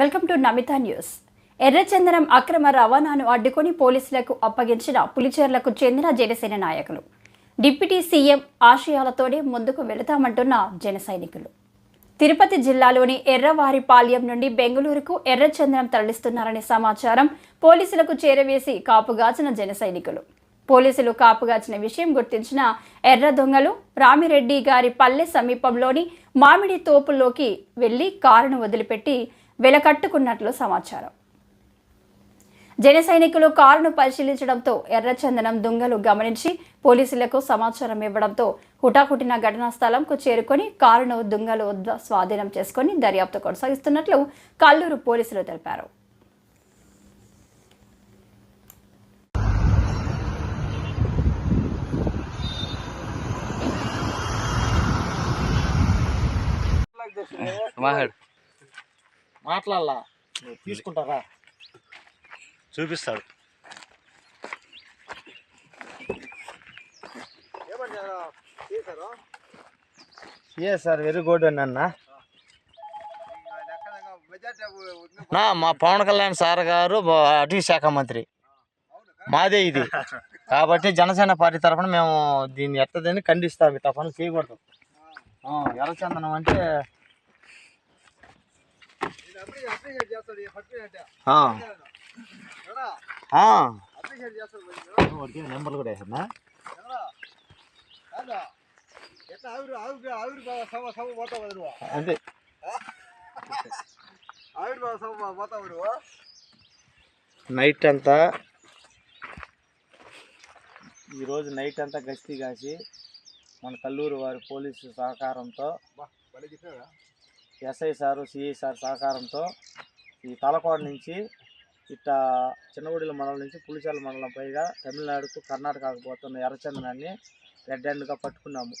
Welcome to Namita news. ఎర్రచందనం అక్రమ రవాణాను అడ్డుకొని పోలీసులకు అప్పగించిన పులిచేర్లకు చెందిన జనసేన నాయకులు. డిప్యూటీ సీఎం ఆశయాలతోనే ముందుకు వెళతామంటున్న జన సైనికులు. తిరుపతి జిల్లాలోని ఎర్రవారిపాళ్యం నుండి బెంగళూరుకు ఎర్రచందనం తరలిస్తున్నారనే సమాచారం పోలీసులకు చేరవేసి కాపుగాచిన జన సైనికులు. పోలీసులు కాపుగాచిన విషయం గుర్తించిన ఎర్ర దొంగలు రామిరెడ్డి గారి పల్లె సమీపంలోని మామిడి తోపుల్లోకి వెళ్ళి కారును వదిలిపెట్టి వెలకట్టుకున్నట్లు సమాచారం. జన సైనికులు కారును పరిశీలించడంతో ఎర్రచందనం దొంగలు గమనించి పోలీసులకు సమాచారం ఇవ్వడంతో హుటాహుటిన ఘటనా స్థలంకు చేరుకొని కారును దొంగలు స్వాధీనం చేసుకొని దర్యాప్తు కొనసాగిస్తున్నట్లు కల్లూరు పోలీసులు తెలిపారు. మహడ్ మాట్లాడాలా. తీసుకుంటారా? చూపిస్తాడు. ఏ సార్ వెరీ గుడ్ అన్న నా మా పవన్ కళ్యాణ్ సార్ గారు అటవీ శాఖ మంత్రి. మాదే ఇది. కాబట్టి జనసేన పార్టీ తరఫున మేము దీన్ని ఎత్తదని ఖండిస్తాం. ఈ తప్పని చేయకూడదు. ఆ, ఎర్రచందనం అంటే ఆ. ఆ. వాడికి నెంబర్లు కూడా వేసన్నా అంతే నైట్ అంతా ఈరోజు నైట్ అంతా గస్తీ కాసి మన కల్లూరు వారి పోలీసు సహకారంతో ఎస్ఐ సారు సిఐ సార్ సహకారంతో ఈ తలకోడ నుంచి ఇట్ట చిన్నగుడిల మండలం నుంచి పులిచాల మండలం పైగా తమిళనాడుకు కర్ణాటకకు పోతున్న ఎర్రచందనాన్ని రెడ్ హ్యాండ్గా పట్టుకున్నాము.